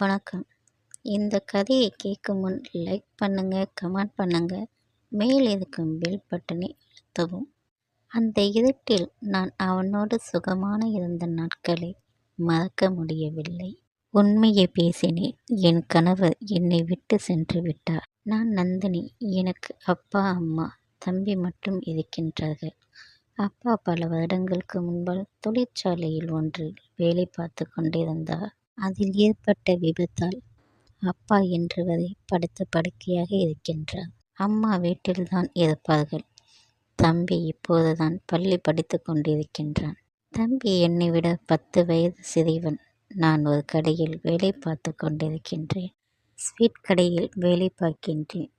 வணக்கம். இந்த கதையை கேட்கும் முன் லைக் பண்ணுங்க கமெண்ட் பண்ணுங்க. மேல் இருக்கும் பெல் பட்டனை அழுத்தவும். அந்த இருட்டில் நான் அவனோடு சுகமான இருந்த நாட்களை மறக்க முடியவில்லை. உண்மையை பேசினேன். என் கணவர் என்னை விட்டு சென்று விட்டார். நான் நந்தினி. எனக்கு அப்பா அம்மா தம்பி மட்டும் இருக்கின்றார்கள். அப்பா பல வருடங்களுக்கு முன்பால் தொழிற்சாலையில் ஒன்றில் வேலை பார்த்து கொண்டிருந்தார். அதில் ஏற்பட்ட விபத்தால் அப்பா என்று வரை படுத்த படுக்கையாக இருக்கின்றார். அம்மா வீட்டில்தான் இருப்பார்கள். தம்பி இப்போதுதான் பள்ளி படித்து கொண்டிருக்கின்றான். தம்பி என்னை விட பத்து வயது சிறியவன். நான் ஒரு கடையில் வேலை பார்த்து கொண்டிருக்கின்றேன். ஸ்வீட் கடையில் வேலை பார்க்கின்றேன்.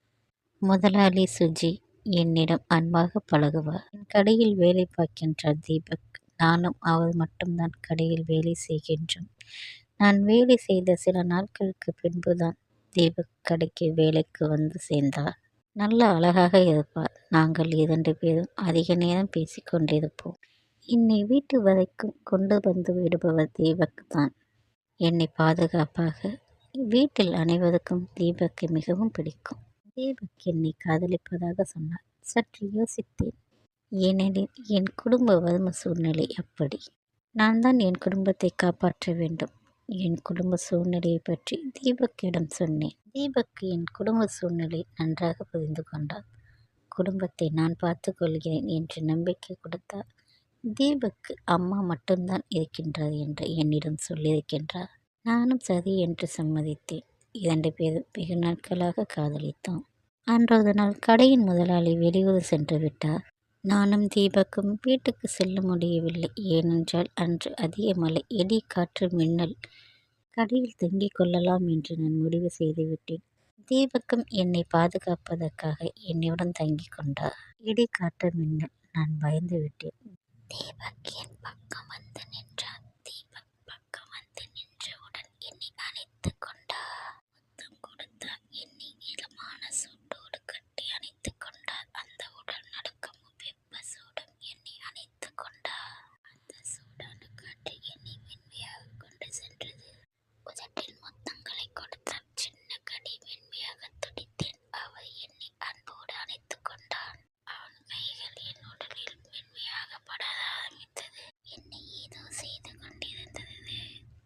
முதலாளி சுஜி என்னிடம் அன்பாக பழகுவார். என் கடையில் வேலை பார்க்கின்றார் தீபக். நானும் அவர் மட்டும்தான் கடையில் வேலை செய்கின்றோம். நான் வேலை செய்த சில நாட்களுக்கு பின்புதான் தீபக் கடைக்கு வேலைக்கு வந்து சேர்ந்தார் நல்ல அழகாக இருப்பார் நாங்கள் இரண்டு பேரும் அதிக நேரம் பேசிக்கொண்டிருப்போம் என்னை வீட்டு வரைக்கும் கொண்டு வந்து விடுபவர் தீபக் தான். என்னை பாதுகாப்பாக வீட்டில் அனைவருக்கும் தீபக்கை மிகவும் பிடிக்கும். தீபக் என்னை காதலிப்பதாக சொன்னார். சற்று யோசித்தேன். ஏனெனில் என் குடும்ப வறும சூழ்நிலை அப்படி. நான் தான் என் குடும்பத்தை காப்பாற்ற வேண்டும். என் குடும்ப சூழ்நிலையை பற்றி தீபக்கிடம் சொன்னேன். தீபக் என் குடும்ப சூழ்நிலை நன்றாக புரிந்து கொண்டார் குடும்பத்தை நான் பார்த்து கொள்கிறேன் என்று நம்பிக்கை கொடுத்தார் தீபக்கு அம்மா மட்டும்தான் இருக்கின்றார் என்று என்னிடம் சொல்லியிருக்கின்றார். நானும் சரி என்று சம்மதித்தேன். இரண்டு பேரும் வெகு நாட்களாக காதலித்தோம். அன்றாவது நாள் கடையின் முதலாளி வெளியூர் சென்று விட்டார். நானும் தீபக்கும் வீட்டுக்கு செல்ல முடியவில்லை. ஏனென்றால் அன்று அதிக மழை இடி காற்று மின்னல். கடையில் தங்கிக் கொள்ளலாம் என்று நான் முடிவு செய்துவிட்டேன். தீபக்கும் என்னை பாதுகாப்பதற்காக என்னுடன் தங்கிக் கொண்டார். இடி காற்று மின்னல். நான் பயந்து விட்டேன். தீபக் என் பக்கம் வந்து நின்றார். தீபக் பக்கம் வந்து நின்றவுடன் என்னை அழைத்து கொண்டார் முத்தம் கொடுத்தார் என்னை இளமான சூட்டோடு கட்டி அணைத்து கொண்டார் அந்த உடல் நடுக்கமும் வெப்ப சூடும் என்னை அணைத்து கொண்டார் அந்த சூடான காற்று என்னை மென்மையாக கொண்டு சென்றது உதட்டில் முத்தங்களை கொடுத்தார் சின்ன கடி மென்மையாக துடித்தேன் அவர் என்னை அன்போடு அணைத்து கொண்டான் அவன் கைகள் என் உடலில் மென்மையாக பட ஆரம்பித்தது என்னை ஏதோ செய்து கொண்டிருந்தது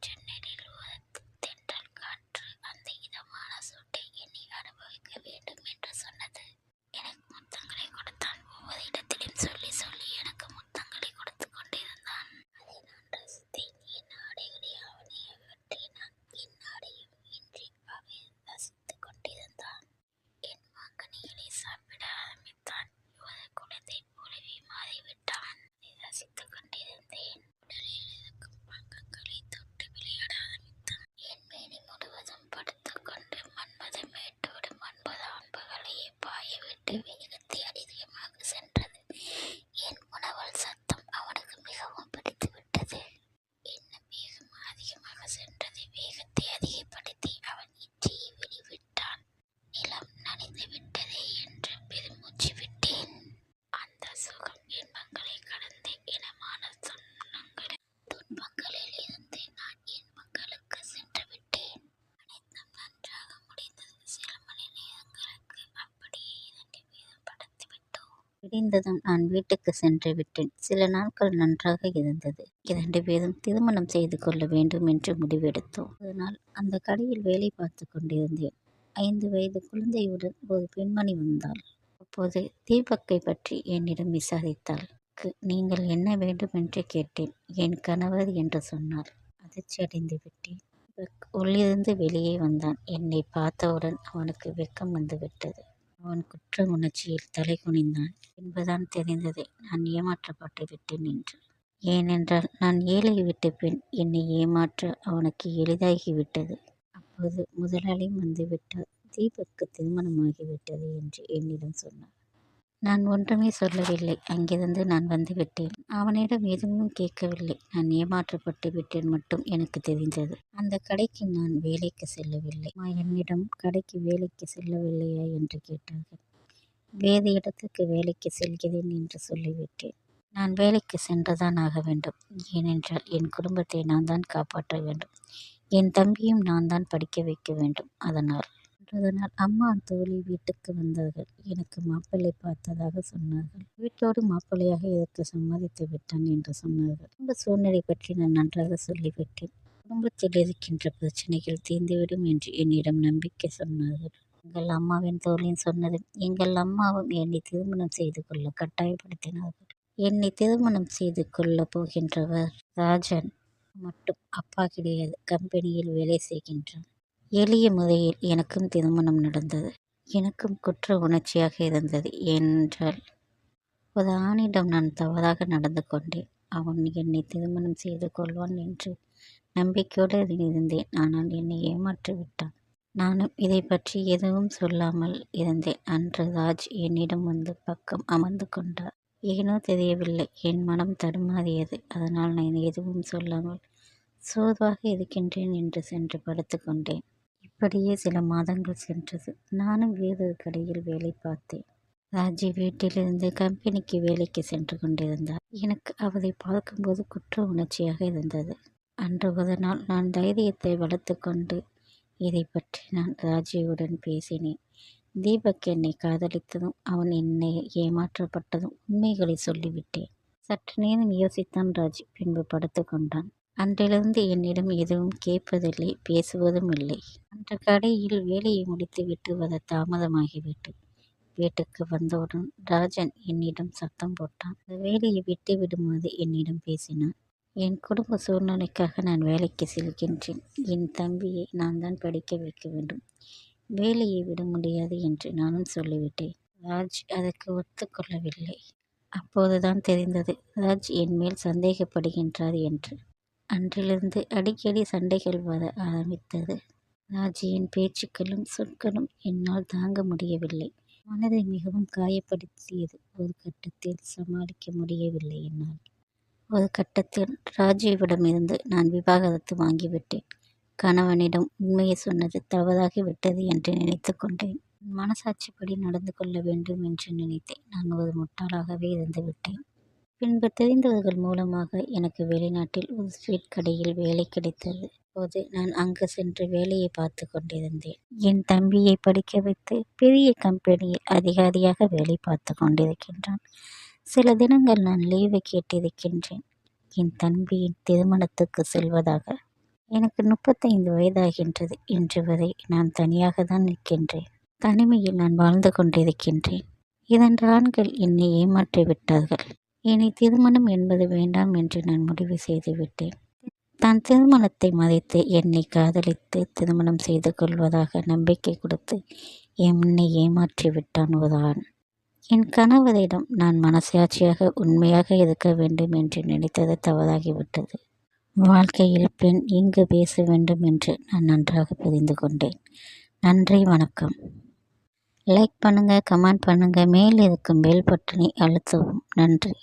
ஜன்னலில் ஒரு தென்றல் காற்று அந்த இதமான சூட்டை என்னை அனுபவிக்க வேண்டும் என்று சொன்னது எனக்கு முத்தங்களை கொடுத்தான் ஒவ்வொரு இடத்திலும் சொல்லி சொல்லி எனக்கு முத்தங்களை கொடுத்து கொண்டிருந்தான் அதை நான் ரசித்தேன் என் ஆடைகளை அவனை அகற்றினான் என் ஆடையும் இன்றி அவை ரசித்துக் கொண்டிருந்தான் என் மாங்கனிகளை சாப்பிட ஆரம்பித்தான் ஒரு குழந்தை போலவே மாறிவிட்டான் அதை ரசித்துக் கொண்டிருந்தேன் உடலில் இருக்கும் பங்கங்களை தொட்டு விளையாட ஆரம்பித்தான் என் மேனி முழுவதும் படுத்துக் கொண்டு மன்மத மேட்டோடு மன்மத அன்புகளையே பாயவிட்டு வேகத்தை அதிகமாக சென்றது என் உணவல் சத்தம் அவனுக்கு மிகவும் பிடித்து விட்டது இன்னும் வேகம் அதிகமாக சென்றது வேகத்தை அதிகப்படுத்தி அவன் இச்சையை வெளிவிட்டான் நிலம் நனைந்து விட்டதே என்று பெருமூச்சு விட்டேன் அந்த சுகம் இன்பங்களை கடந்து இனமான சொன்னங்கள் துன்பங்களில் இருந்து நான் இன்பங்களுக்கு சென்று விட்டேன் அனைத்தும் நன்றாக முடிந்தது சில மணி நேரங்களுக்கு அப்படியே இரண்டு பேரும் படுத்து முடிந்ததும் நான் வீட்டுக்கு சென்று விட்டேன். சில நாட்கள் நன்றாக இருந்தது. இரண்டு பேரும் திருமணம் செய்து கொள்ள வேண்டும் என்று முடிவெடுத்தோம். அதனால் அந்த கடையில் வேலை பார்த்து கொண்டிருந்தேன். ஐந்து வயது குழந்தையுடன் ஒரு பெண்மணி வந்தாள். அப்போது தீபக்கை பற்றி என்னிடம் விசாரித்தாள். நீங்கள் என்ன வேண்டும் என்று கேட்டேன் என் கணவர் என்று சொன்னார். அதிர்ச்சி அடைந்து விட்டேன். உள்ளிருந்து வெளியே வந்தான். என்னை பார்த்தவுடன் அவனுக்கு வெக்கம் வந்துவிட்டது. அவன் குற்ற உணர்ச்சியில் தலை குனிந்தான். என்பதான் தெரிந்தது நான் ஏமாற்றப்பட்டு விட்டேன் என்று. ஏனென்றால் நான் ஏழை விட்ட பின் என்னை ஏமாற்ற அவனுக்கு எளிதாகிவிட்டது. அப்போது முதலாளி வந்துவிட்டார் தீபக்கு திருமணமாகிவிட்டது என்று என்னிடம் சொன்னார். நான் ஒன்றுமே சொல்லவில்லை. அங்கிருந்து நான் வந்துவிட்டேன் அவனிடம் எதுவும் கேட்கவில்லை. நான் ஏமாற்றப்பட்டு விட்டேன் மட்டும் எனக்கு தெரிந்தது. அந்த கடைக்கு நான் வேலைக்கு செல்லவில்லை. அம்மா என்னிடம் கடைக்கு வேலைக்கு செல்லவில்லையா? என்று கேட்டார்கள். வேறு இடத்துக்கு வேலைக்கு செல்கிறேன் என்று சொல்லிவிட்டேன். நான் வேலைக்கு சென்றுதான் ஆக வேண்டும். ஏனென்றால் என் குடும்பத்தை நான் தான் காப்பாற்ற வேண்டும். என் தம்பியும் நான் தான் படிக்க வைக்க வேண்டும். அதனால் அன்றைய நாள் அம்மா தோழி வீட்டுக்கு வந்தார்கள். எனக்கு மாப்பிள்ளை பார்த்ததாக சொன்னார்கள். வீட்டோடு மாப்பிள்ளையாக இதற்கு சம்மதித்து விட்டான் என்று சொன்னார்கள். குடும்ப சூழ்நிலை பற்றி நான் நன்றாக சொல்லிவிட்டேன். குடும்பத்தில் இருக்கின்ற பிரச்சனைகள் தீர்ந்துவிடும் என்று என்னிடம் நம்பிக்கை சொன்னார்கள். எங்கள் அம்மாவின் தோழியும் சொன்னது எங்கள் அம்மாவும் என்னை திருமணம் செய்து கொள்ள கட்டாயப்படுத்தினார்கள். என்னை திருமணம் செய்து கொள்ளப் போகின்றவர் ராஜன். மட்டும் அப்பா கிடையாது கம்பெனியில் வேலை செய்கின்றான் எளிய முறையில் எனக்கும் திருமணம் நடந்தது. எனக்கும் குற்ற உணர்ச்சியாக இருந்தது ஏனென்றால் ஒரு ஆணிடம் நான் தவறாக நடந்து கொண்டேன். அவன் என்னை திருமணம் செய்து கொள்வான் என்று நம்பிக்கையோடு இருந்தேன். ஆனால் என்னை ஏமாற்றி விட்டான். நானும் இதை பற்றி எதுவும் சொல்லாமல் இருந்தேன். அன்று ராஜ் என்னிடம் வந்து பக்கம் அமர்ந்து கொண்டார். ஏனோ தெரியவில்லை. என் மனம் தடுமாறியது. அதனால் நான் எதுவும் சொல்லாமல் சோர்வாக இருக்கின்றேன் என்று சென்று படுத்துக்கொண்டேன் அப்படியே இப்படியே சில மாதங்கள் சென்றது. நானும் வேறொரு கடையில் வேலை பார்த்தேன். ராஜி வீட்டிலிருந்து கம்பெனிக்கு வேலைக்கு சென்று கொண்டிருந்தார். எனக்கு அவரை பார்க்கும்போது குற்ற உணர்ச்சியாக இருந்தது. அன்று ஒரு நாள் நான் தைரியத்தை வளர்த்து கொண்டு இதை பற்றி நான் ராஜியுடன் பேசினேன். தீபக் என்னை காதலித்ததும் அவன் என்னை ஏமாற்றப்பட்டதும் உண்மைகளை சொல்லிவிட்டேன். சற்று நேரம் யோசித்தான் ராஜ் பின்பு படுத்து கொண்டான். அன்றிலிருந்து என்னிடம் எதுவும் கேட்பதில்லை பேசுவதும் இல்லை. அந்த கடையில் வேலையை முடித்துவிட்டு வர தாமதமாகிவிட்டு வீட்டுக்கு வந்தவுடன் ராஜன் என்னிடம் சத்தம் போட்டான். அந்த வேலையை விட்டு விடுமாறு என்னிடம் பேசினான். என் குடும்ப சூழ்நிலைக்காக நான் வேலைக்கு செல்கின்றேன். என் தம்பியை நான் தான் படிக்க வைக்க வேண்டும். வேலையை விட முடியாது என்று நானும் சொல்லிவிட்டேன். ராஜ் அதற்கு ஒத்துக்கொள்ளவில்லை. அப்போதுதான் தெரிந்தது ராஜ் என் மேல் சந்தேகப்படுகின்றார் என்று. அன்றிலிருந்து அடிக்கடி சண்டைகள் வர ஆரம்பித்தது. ராஜியின் பேச்சுக்களும் சொற்களும் என்னால் தாங்க முடியவில்லை. மனதை மிகவும் காயப்படுத்தியது. ஒரு கட்டத்தில் சமாளிக்க முடியவில்லை என்னால். ஒரு கட்டத்தில் ராஜீவிடமிருந்து நான் விவாகரத்து வாங்கிவிட்டேன். கணவனிடம் உண்மையை சொன்னது தவறாகி விட்டது என்று நினைத்து கொண்டேன். மனசாட்சிப்படி நடந்து கொள்ள வேண்டும் என்று நினைத்தேன். நான் ஒரு முட்டாளாகவே இருந்து விட்டேன். பின்பு தெரிந்தவர்கள் மூலமாக எனக்கு வெளிநாட்டில் ஒரு ஸ்வீட் கடையில் வேலை கிடைத்தது. போது நான் அங்கு சென்று வேலையை பார்த்து கொண்டிருந்தேன். என் தம்பியை படிக்க வைத்து பெரிய கம்பெனியில் அதிகாரியாக வேலை பார்த்து கொண்டிருக்கின்றான். சில தினங்கள் நான் லீவை கேட்டிருக்கின்றேன். என் தம்பியின் திருமணத்துக்கு செல்வதாக எனக்கு முப்பத்தைந்து வயதாகின்றது. இன்று வரை நான் தனியாக தான் நிற்கின்றேன். தனிமையில் நான் வாழ்ந்து கொண்டிருக்கின்றேன். இரண்டு ஆண்கள் என்னை ஏமாற்றி விட்டார்கள் இனி திருமணம் என்பது வேண்டாம் என்று நான் முடிவு செய்துவிட்டேன். தான் திருமணத்தை மதித்து என்னை காதலித்து திருமணம் செய்து கொள்வதாக நம்பிக்கை கொடுத்து என்னை ஏமாற்றி விட்டான் ஒரு ஆண். என் கணவரிடம் நான் மனசாட்சியாக உண்மையாக இருக்க வேண்டும் என்று நினைத்தது தவறாகிவிட்டது. வாழ்க்கையில் பெண் இங்கு பேச வேண்டும் என்று நான் நன்றாக புரிந்து கொண்டேன். நன்றி வணக்கம். லைக் பண்ணுங்கள் கமெண்ட் பண்ணுங்கள் மேல் இருக்கும் பெல் பட்டனை அழுத்தவும். நன்றி.